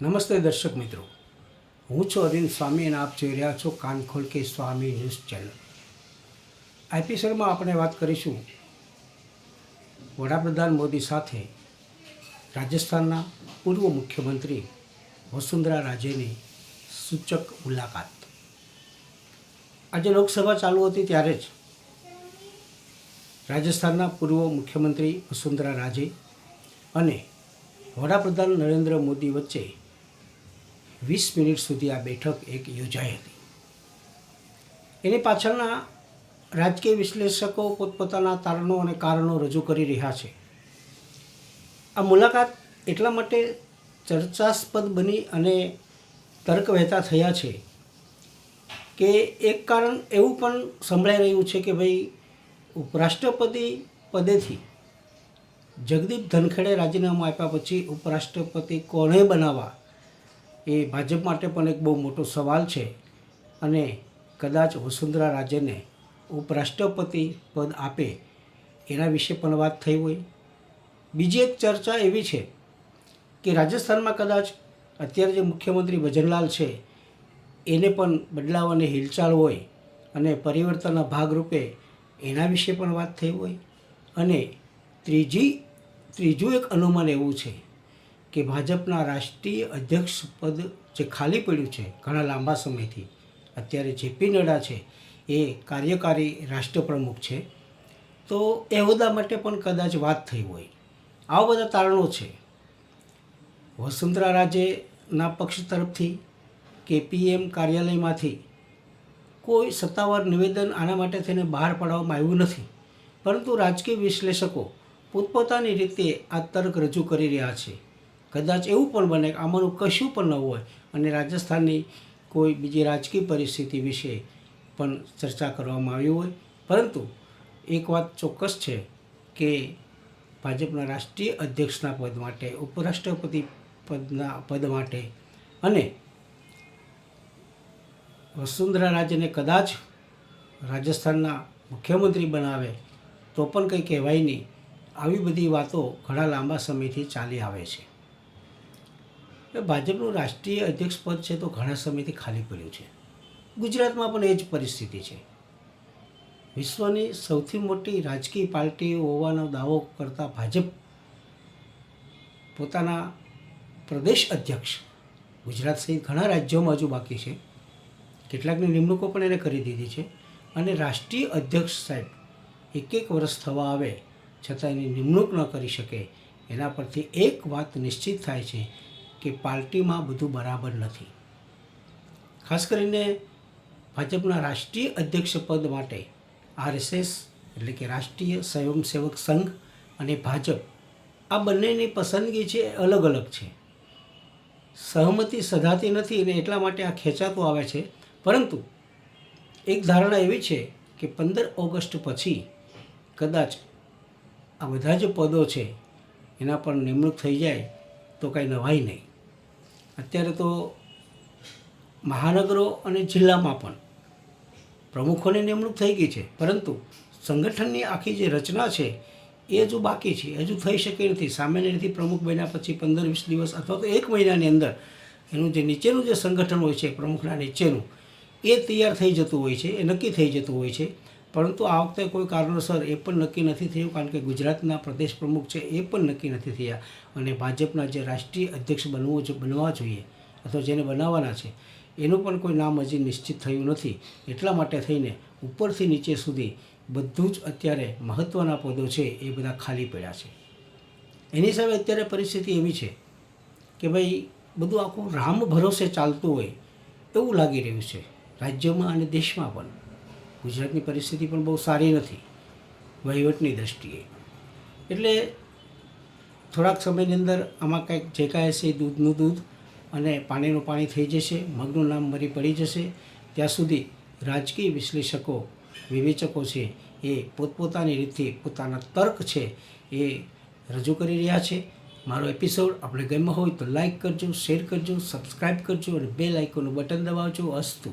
નમસ્તે દર્શક મિત્રો. હું છું અરવિંદ સ્વામી અને આપ જોઈ રહ્યા છો કાન ખોલ કે સ્વામી ન્યૂઝ ચેનલ. આ એપિસોડમાં આપણે વાત કરીશું વડાપ્રધાન મોદી સાથે રાજસ્થાનના પૂર્વ મુખ્યમંત્રી વસુંધરા રાજેની સૂચક મુલાકાત. આજે લોકસભા ચાલુ હતી ત્યારે જ રાજસ્થાનના પૂર્વ મુખ્યમંત્રી વસુંધરા રાજે અને વડાપ્રધાન નરેન્દ્ર મોદી વચ્ચે વીસ મિનિટ સુધી આ બેઠક એક યોજાઈ હતી. એની પાછળના રાજકીય વિશ્લેષકો પોતપોતાના તારણો અને કારણો રજૂ કરી રહ્યા છે. આ મુલાકાત એટલા માટે ચર્ચાસ્પદ બની અને તર્ક વહેતા થયા છે કે એક કારણ એવું પણ સંભળાઈ રહ્યું છે કે ભાઈ ઉપરાષ્ટ્રપતિ પદેથી જગદીપ ધનખેડે રાજીનામું આપ્યા પછી ઉપરાષ્ટ્રપતિ કોણે બનાવવા એ ભાજપ માટે પણ એક બહુ મોટો સવાલ છે. અને કદાચ વસુંધરા રાજેને ઉપરાષ્ટ્રપતિ પદ આપે એના વિશે પણ વાત થઈ હોય. બીજી એક ચર્ચા એવી છે કે રાજસ્થાનમાં કદાચ અત્યારે જે મુખ્યમંત્રી ભજનલાલ છે, એને પણ બદલાવ અને હિલચાલ હોય અને પરિવર્તનના ભાગરૂપે એના વિશે પણ વાત થઈ હોય. અને ત્રીજી, ત્રીજું એક અનુમાન એવું છે કે ભાજપના રાષ્ટ્રીય અધ્યક્ષ પદ જે ખાલી પડ્યું છે ઘણા લાંબા સમયથી, અત્યારે જેપી નડ્ડા છે એ કાર્યકારી રાષ્ટ્રપ્રમુખ છે, તો એ હોદ્દા માટે પણ કદાચ વાત થઈ હોય. આવા બધા તારણો છે. વસુંધરા રાજેના પક્ષ તરફથી, કે પીએમ કાર્યાલયમાંથી કોઈ સત્તાવાર નિવેદન આના માટે થઈને બહાર પાડવામાં આવ્યું નથી. પરંતુ રાજકીય વિશ્લેષકો પોતપોતાની રીતે આ તર્ક રજૂ કરી રહ્યા છે. કદાચ એવું પણ બને કે આમાંનું કશું પણ ન હોય અને રાજસ્થાનની કોઈ બીજી રાજકીય પરિસ્થિતિ વિશે પણ ચર્ચા કરવામાં આવી હોય. પરંતુ એક વાત ચોક્કસ છે કે ભાજપના રાષ્ટ્રીય અધ્યક્ષના પદ માટે, ઉપરાષ્ટ્રપતિ પદના પદ માટે અને વસુંધરા રાજ્યને કદાચ રાજસ્થાનના મુખ્યમંત્રી બનાવે તો પણ કંઈ કહેવાય નહીં. આવી બધી વાતો ઘણા લાંબા સમયથી ચાલી આવે છે. ભાજપનું રાષ્ટ્રીય અધ્યક્ષ પદ છે તો ઘણા સમયથી ખાલી પડ્યું છે. ગુજરાતમાં પણ એ જ પરિસ્થિતિ છે. વિશ્વની સૌથી મોટી રાજકીય પાર્ટી હોવાનો દાવો કરતા ભાજપ પોતાના પ્રદેશ અધ્યક્ષ, ગુજરાત સહિત ઘણા રાજ્યોમાં હજુ બાકી છે. કેટલાકની નિમણૂકો પણ એને કરી દીધી છે અને રાષ્ટ્રીય અધ્યક્ષ સાહેબ એક એક વર્ષ થવા આવે છતાં એની નિમણૂક ન કરી શકે એના પરથી એક વાત નિશ્ચિત થાય છે કે પાર્ટીમાં બધું બરાબર નથી. ખાસ કરીને ભાજપના રાષ્ટ્રીય અધ્યક્ષ પદ માટે આરએસએસ એટલે કે રાષ્ટ્રીય સ્વયંસેવક સંઘ અને ભાજપ આ બંનેની પસંદગી છે અલગ અલગ છે. સહમતિ સધાતી નથી અને એટલા માટે આ ખેંચાતું આવે છે. પરંતુ એક ધારણા એવી છે કે પંદર ઓગસ્ટ પછી કદાચ આ બધા જે પદો છે એના પર નિમણૂક થઈ જાય તો કાંઈ નવાઈ નહીં. અત્યારે તો મહાનગરો અને જિલ્લામાં પણ પ્રમુખોની નિમણૂક થઈ ગઈ છે. પરંતુ સંગઠનની આખી જે રચના છે, એ હજુ બાકી છે. હજુ થઈ શકે નથી. સામાન્ય રીતે પ્રમુખ બન્યા પછી પંદર વીસ દિવસ અથવા તો એક મહિનાની અંદર એનું જે નીચેનું જે સંગઠન હોય છે, પ્રમુખના નીચેનું, એ તૈયાર થઈ જતું હોય છે, એ નક્કી થઈ જતું હોય છે. પરંતુ આ વખતે કોઈ કારણોસર એ પણ નક્કી નથી થયું, કારણ કે ગુજરાતના પ્રદેશ પ્રમુખ છે એ પણ નક્કી નથી થયા. અને ભાજપના જે રાષ્ટ્રીય અધ્યક્ષ બનવું બનવા જોઈએ, અથવા જેને બનાવવાના છે, એનું પણ કોઈ નામ હજી નિશ્ચિત થયું નથી. એટલા માટે થઈને ઉપરથી નીચે સુધી બધું જ અત્યારે મહત્ત્વના પદો છે એ બધા ખાલી પડ્યા છે. એની સામે અત્યારે પરિસ્થિતિ એવી છે કે ભાઈ, બધું આખું રામ ભરોસે ચાલતું હોય એવું લાગી રહ્યું છે રાજ્યમાં અને દેશમાં પણ. ગુજરાતની પરિસ્થિતિ પણ બહુ સારી નથી, વહીવટની દ્રષ્ટિએ. એટલે થોડાક સમયની અંદર આમાં કંઈક જે કાંઈ હશે દૂધનું દૂધ અને પાણીનું પાણી થઈ જશે, મગનું નામ મરી પડી જશે. ત્યાં સુધી રાજકીય વિશ્લેષકો, વિવેચકો છે એ પોતપોતાની રીતે પોતાના તર્ક છે એ રજૂ કરી રહ્યા છે. મારો એપિસોડ આપણે ગમ્યો હોય તો લાઇક કરજો શેર કરજો સબસ્ક્રાઈબ કરજો અને બે લાઇકોનું બટન દબાવજો. અસ્તુ.